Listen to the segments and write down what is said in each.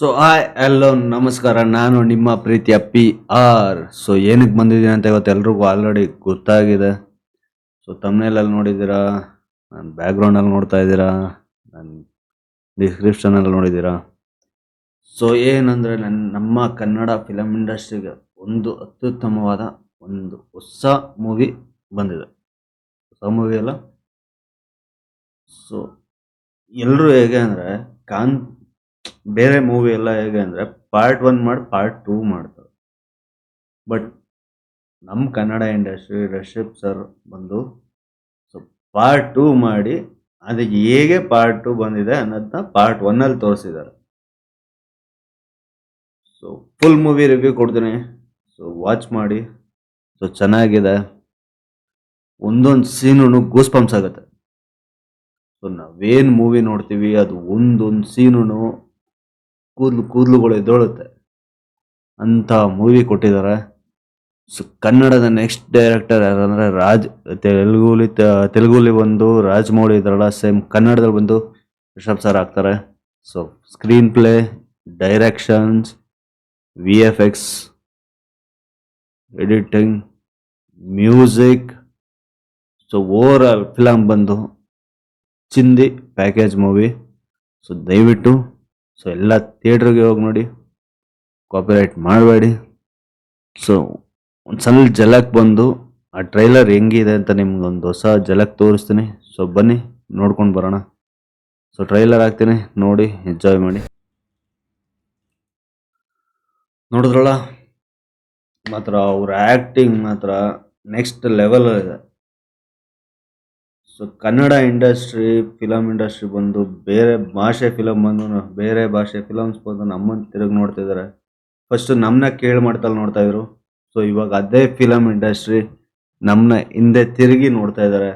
So hi ಎಲ್ಲೋ ನಮಸ್ಕಾರ. ನಾನು ನಿಮ್ಮ ಪ್ರೀತಿಯ ಪಿ ಆರ್ ಸೊ ಏನಕ್ಕೆ ಬಂದಿದ್ದೀನಿ ಅಂತ ಇವತ್ತು ಎಲ್ರಿಗೂ ಆಲ್ರೆಡಿ ಗೊತ್ತಾಗಿದೆ. ಸೊ ತಮ್ಮನೇಲಲ್ಲಿ ನೋಡಿದ್ದೀರಾ? ನನ್ನ ಬ್ಯಾಕ್ಗ್ರೌಂಡಲ್ಲಿ ನೋಡ್ತಾ ಇದ್ದೀರಾ? ನನ್ನ ಡಿಸ್ಕ್ರಿಪ್ಷನಲ್ಲಿ ನೋಡಿದ್ದೀರಾ? ಸೊ ಏನಂದರೆ ನನ್ನ ನಮ್ಮ ಕನ್ನಡ ಫಿಲಮ್ ಇಂಡಸ್ಟ್ರಿಗೆ ಒಂದು ಅತ್ಯುತ್ತಮವಾದ ಒಂದು ಹೊಸ ಮೂವಿ ಬಂದಿದೆ. ಹೊಸ ಮೂವಿ ಅಲ್ಲ? ಸೊ ಎಲ್ಲರೂ ಹೇಗೆ ಅಂದರೆ ಕಾನ್ ಬೇರೆ ಮೂವಿ ಎಲ್ಲ ಹೇಗೆ ಅಂದರೆ ಪಾರ್ಟ್ ಒನ್ ಮಾಡಿ ಪಾರ್ಟ್ ಟೂ ಮಾಡ್ತಾರೆ. ಬಟ್ ನಮ್ಮ ಕನ್ನಡ ಇಂಡಸ್ಟ್ರಿ ರಶಿಪ್ ಸರ್ ಬಂದು ಸೊ ಪಾರ್ಟ್ ಟೂ ಮಾಡಿ ಅದಕ್ಕೆ ಹೇಗೆ ಪಾರ್ಟ್ ಟೂ ಬಂದಿದೆ ಅನ್ನೋದನ್ನ ಪಾರ್ಟ್ ಒನ್ನಲ್ಲಿ ತೋರಿಸಿದ್ದಾರೆ. ಸೊ ಫುಲ್ ಮೂವಿ ರಿವ್ಯೂ ಕೊಡ್ತೀನಿ. ಸೊ ವಾಚ್ ಮಾಡಿ. ಸೊ ಚೆನ್ನಾಗಿದೆ. ಒಂದೊಂದು ಸೀನು ಗೂಸ್ ಪಂಪ್ಸ್ ಆಗುತ್ತೆ. ಸೊ ನಾವೇನು ಮೂವಿ ನೋಡ್ತೀವಿ, ಅದು ಒಂದೊಂದು ಸೀನು ಕೂದಲು, ಕೂದಲುಗಳು ಎದ್ದೊಳುತ್ತೆ. ಅಂತ ಮೂವಿ ಕೊಟ್ಟಿದ್ದಾರೆ ಸೊ ಕನ್ನಡದ ನೆಕ್ಸ್ಟ್ ಡೈರೆಕ್ಟರ್ ಯಾರಂದ್ರೆ ರಾಜ್, ತೆಲುಗುಲಿ ತೆಲುಗುಲಿ ಬಂದು ರಾಜಮೌಳಿ ಇದಾರಲ್ಲ ಸೇಮ್ ಕನ್ನಡದಲ್ಲಿ ಬಂದು ರಿಷಬ್ ಸರ್ ಆಗ್ತಾರೆ. So screenplay directions V F X editing music so overall film ಬಂದು ಚಿಂದಿ ಪ್ಯಾಕೇಜ್ ಮೂವಿ ಸೊ ದಯವಿಟ್ಟು ಸೊ ಎಲ್ಲ ಥಿಯೇಟ್ರಿಗೆ ಹೋಗಿ ನೋಡಿ ಕಾಪಿರೈಟ್ ಮಾಡಬೇಡಿ. ಸೊ ಒಂದು ಸಣ್ಣ ಜಲಕ್ ಬಂದು, ಆ ಟ್ರೈಲರ್ ಹೆಂಗಿದೆ ಅಂತ ನಿಮ್ಗೊಂದು ಹೊಸ ಜಲಕ್ ತೋರಿಸ್ತೀನಿ. ಸೊ ಬನ್ನಿ, ನೋಡ್ಕೊಂಡು ಬರೋಣ. ಸೊ ಟ್ರೈಲರ್ ಹಾಕ್ತೀನಿ, ನೋಡಿ ಎಂಜಾಯ್ ಮಾಡಿ. ನೋಡಿದ್ರಲ್ಲ, ಮಾತ್ರ ಅವ್ರ ಆ್ಯಕ್ಟಿಂಗ್ ಮಾತ್ರ ನೆಕ್ಸ್ಟ್ ಲೆವೆಲ್ ಇದೆ. So Kannada industry film industry ಬಂದು ಬೇರೆ ಭಾಷೆ ಫಿಲಮ್ ಬಂದು ಬೇರೆ ಭಾಷೆ ಫಿಲಮ್ಸ್ ಬಂದು ನಮ್ಮನ್ನು ತಿರುಗಿ ನೋಡ್ತಿದ್ದಾರೆ ಫಸ್ಟ್ ನಮ್ಮನ್ನ ಕೇಳಿ ಮಾಡ್ತಲ್ಲಿ ನೋಡ್ತಾ ಇದ್ರು. ಸೊ ಇವಾಗ ಅದೇ ಫಿಲಮ್ ಇಂಡಸ್ಟ್ರಿ ನಮ್ಮನ್ನ ಹಿಂದೆ ತಿರುಗಿ ನೋಡ್ತಾ ಇದ್ದಾರೆ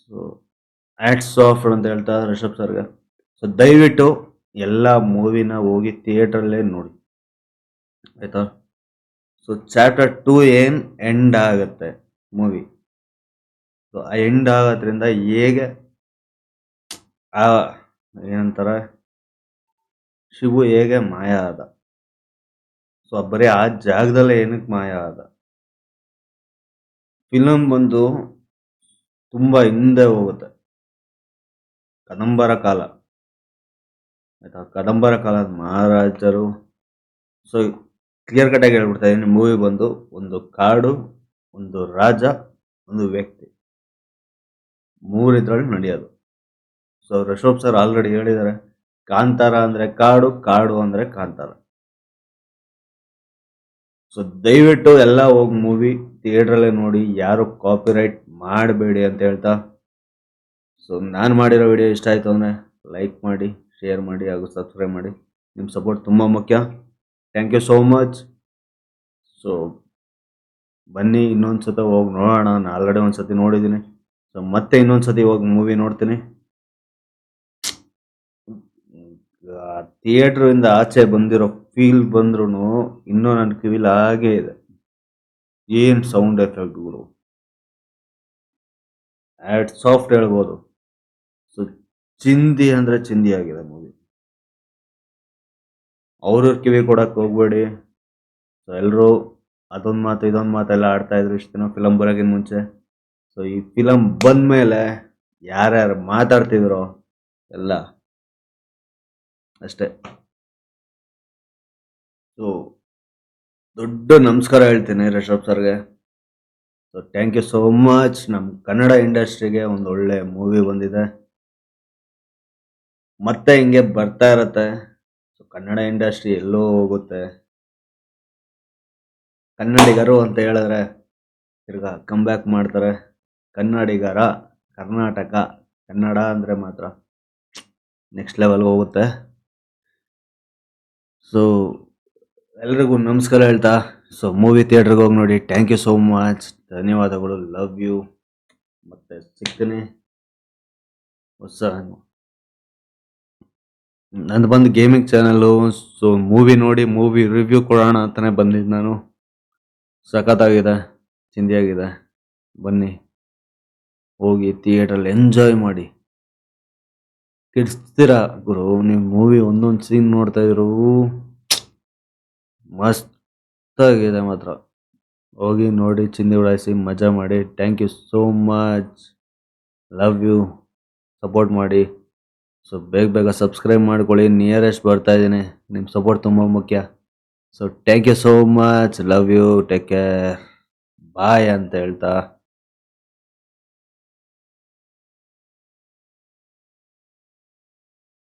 ಸೊ ಆ್ಯಕ್ಟ್ ಸಾಫ್ಟ್ ಅಂತ ಹೇಳ್ತಾ ರಿಷಬ್ ಸರ್ಗೆ. ಸೊ ದಯವಿಟ್ಟು ಎಲ್ಲ ಮೂವಿನ ಹೋಗಿ ಥಿಯೇಟ್ರಲ್ಲೇ ನೋಡಿ. ಆಯ್ತಾ? ಸೊ ಚಾಪ್ಟರ್ ಟೂ ಏನು ಎಂಡ್ ಆಗುತ್ತೆ ಮೂವಿ ಎಂಡ್ ಆಗೋದ್ರಿಂದ ಹೇಗೆ ಆ ಏನಂತಾರೆ, ಶಿವು ಹೇಗೆ ಮಾಯ ಆದ? ಸೊ ಬರೀ ಆ ಜಾಗದಲ್ಲೇ ಏನಕ್ಕೆ ಮಾಯ ಆದ? ಫಿಲಮ್ ಬಂದು ತುಂಬ ಹಿಂದೆ ಹೋಗುತ್ತೆ. ಕದಂಬರ ಕಾಲ. ಆಯ್ತಾ? ಕದಂಬರ ಕಾಲದ ಮಹಾರಾಜರು ಸೊ ಕ್ಲಿಯರ್ ಕಟ್ಟಾಗಿ ಹೇಳ್ಬಿಡ್ತಾ ಇದ್ದೀನಿ ಮೂವಿ ಬಂದು ಒಂದು ಕಾಡು, ಒಂದು ರಾಜ, ಒಂದು ವ್ಯಕ್ತಿ. ಮೂರಿದ್ರಲ್ಲಿ ನಡೆಯೋದು. ಸೊ ರಿಷಬ್ ಸರ್ ಆಲ್ರೆಡಿ ಹೇಳಿದ್ದಾರೆ, ಕಾಂತಾರ ಅಂದ್ರೆ ಕಾಡು ಕಾಡು ಅಂದ್ರೆ ಕಾಂತಾರ. ಸೊ ದಯವಿಟ್ಟು ಎಲ್ಲ ಹೋಗಿ ಮೂವಿ ಥಿಯೇಟ್ರಲ್ಲೇ ನೋಡಿ, ಯಾರು ಕಾಪಿರೈಟ್ ಮಾಡಬೇಡಿ ಅಂತ ಹೇಳ್ತಾ. ಸೊ ನಾನು ಮಾಡಿರೋ ವಿಡಿಯೋ ಇಷ್ಟ ಆಯಿತು ಅಂದರೆ ಲೈಕ್ ಮಾಡಿ ಶೇರ್ ಮಾಡಿ ಹಾಗೂ ಸಬ್ಸ್ಕ್ರೈಬ್ ಮಾಡಿ. ನಿಮ್ಮ ಸಪೋರ್ಟ್ ತುಂಬ ಮುಖ್ಯ. Thank you so much so ಬನ್ನಿ ಇನ್ನೊಂದು ಸತ ಹೋಗಿ ನೋಡೋಣ. ನಾನು ಆಲ್ರೆಡಿ ಒಂದು ಸತಿ ನೋಡಿದ್ದೀನಿ. ಸೊ ಮತ್ತೆ ಇನ್ನೊಂದು ಸತಿ ಹೋಗಿ ಮೂವಿ ನೋಡ್ತೀನಿ ಥಿಯೇಟರ್ ಇಂದ ಆಚೆ ಬಂದಿರೋ ಫೀಲ್ ಬಂದ್ರು ಇನ್ನೂ ನನ್ನ ಕಿವಿಲ್ ಹಾಗೆ ಇದೆ. ಏನ್ ಸೌಂಡ್ ಎಫೆಕ್ಟ್ಗಳು ಆಡ್ ಸಾಫ್ಟ್ ಹೇಳ್ಬೋದು. ಸೊ ಚಿಂದಿ ಅಂದ್ರೆ ಚಿಂದಿ ಆಗಿದೆ ಮೂವಿ ಅವ್ರವ್ರ ಕಿವಿ ಕೊಡಕ್ ಹೋಗ್ಬೇಡಿ. ಸೊ ಎಲ್ಲರೂ ಅದೊಂದು ಮಾತು, ಇದೊಂದು ಮಾತೆಲ್ಲ ಆಡ್ತಾ ಇದ್ರು ಇಷ್ಟು ದಿನ ಫಿಲಮ್ ಬರೋಕ್ಕಿಂತ ಮುಂಚೆ. ಸೊ ಈ ಫಿಲಮ್ ಬಂದ್ಮೇಲೆ ಯಾರ್ಯಾರು ಮಾತಾಡ್ತಿದ್ರು ಎಲ್ಲ ಅಷ್ಟೇ. ಸೊ ದೊಡ್ಡ ನಮಸ್ಕಾರ ಹೇಳ್ತೀನಿ ರಿಷಬ್ ಸರ್ಗೆ. So thank you so much ನಮ್ಮ ಕನ್ನಡ ಇಂಡಸ್ಟ್ರಿಗೆ ಒಂದು ಒಳ್ಳೆ ಮೂವಿ ಬಂದಿದೆ. ಮತ್ತೆ ಹಿಂಗೆ ಬರ್ತಾ ಇರತ್ತೆ. ಸೊ ಕನ್ನಡ ಇಂಡಸ್ಟ್ರಿ ಎಲ್ಲೋ ಹೋಗುತ್ತೆ. ಕನ್ನಡಿಗರು ಅಂತ ಹೇಳಿದ್ರೆ ತಿರ್ಗಾ ಕಮ್ ಬ್ಯಾಕ್ ಮಾಡ್ತಾರೆ. ಕನ್ನಡಿಗರ ಕರ್ನಾಟಕ, ಕನ್ನಡ ಅಂದರೆ ಮಾತ್ರ ನೆಕ್ಸ್ಟ್ ಲೆವೆಲ್ಗೆ ಹೋಗುತ್ತೆ. ಸೊ ಎಲ್ರಿಗೂ ನಮಸ್ಕಾರ ಹೇಳ್ತಾ. ಸೊ ಮೂವಿ ಥಿಯೇಟ್ರಿಗೆ ಹೋಗಿ ನೋಡಿ. ಥ್ಯಾಂಕ್ ಯು ಸೋ ಮಚ್ ಧನ್ಯವಾದಗಳು. ಲವ್ ಯು ಮತ್ತೆ ಸಿಗ್ತೀನಿ. ಹೊಸ ನಂದು ಬಂದು ಗೇಮಿಂಗ್ ಚಾನಲ್ಲು ಸೊ ಮೂವಿ ನೋಡಿ ಮೂವಿ ರಿವ್ಯೂ ಕೊಡೋಣ ಅಂತಲೇ ಬಂದಿದ್ದು ನಾನು. ಸಖತ್ತಾಗಿದೆ. ಚಿಂದಿಯಾಗಿದೆ. ಬನ್ನಿ. ಹೋಗಿ ಥಿಯೇಟ್ರಲ್ಲಿ ಎಂಜಾಯ್ ಮಾಡಿ. ಕಿಡ್ಸ್ತೀರಾ ಗುರು ನಿಮ್ಮ ಮೂವಿ ಒಂದೊಂದು ಸೀನ್ ನೋಡ್ತಾ ಇದ್ರು ಮಸ್ತಾಗಿದೆ ಮಾತ್ರ. ಹೋಗಿ ನೋಡಿ, ಚಿಂದಿ ಉಡಾಯಿಸಿ, ಮಜಾ ಮಾಡಿ. Thank you so much love you support ಮಾಡಿ. ಸೊ ಬೇಗ ಬೇಗ ಸಬ್ಸ್ಕ್ರೈಬ್ ಮಾಡ್ಕೊಳ್ಳಿ. ನಿಯರೆಸ್ಟ್ ಬರ್ತಾ ಇದ್ದೀನಿ. ನಿಮ್ಮ ಸಪೋರ್ಟ್ ತುಂಬ ಮುಖ್ಯ. So thank you so much love you take care bye ಅಂತ ಹೇಳ್ತಾ.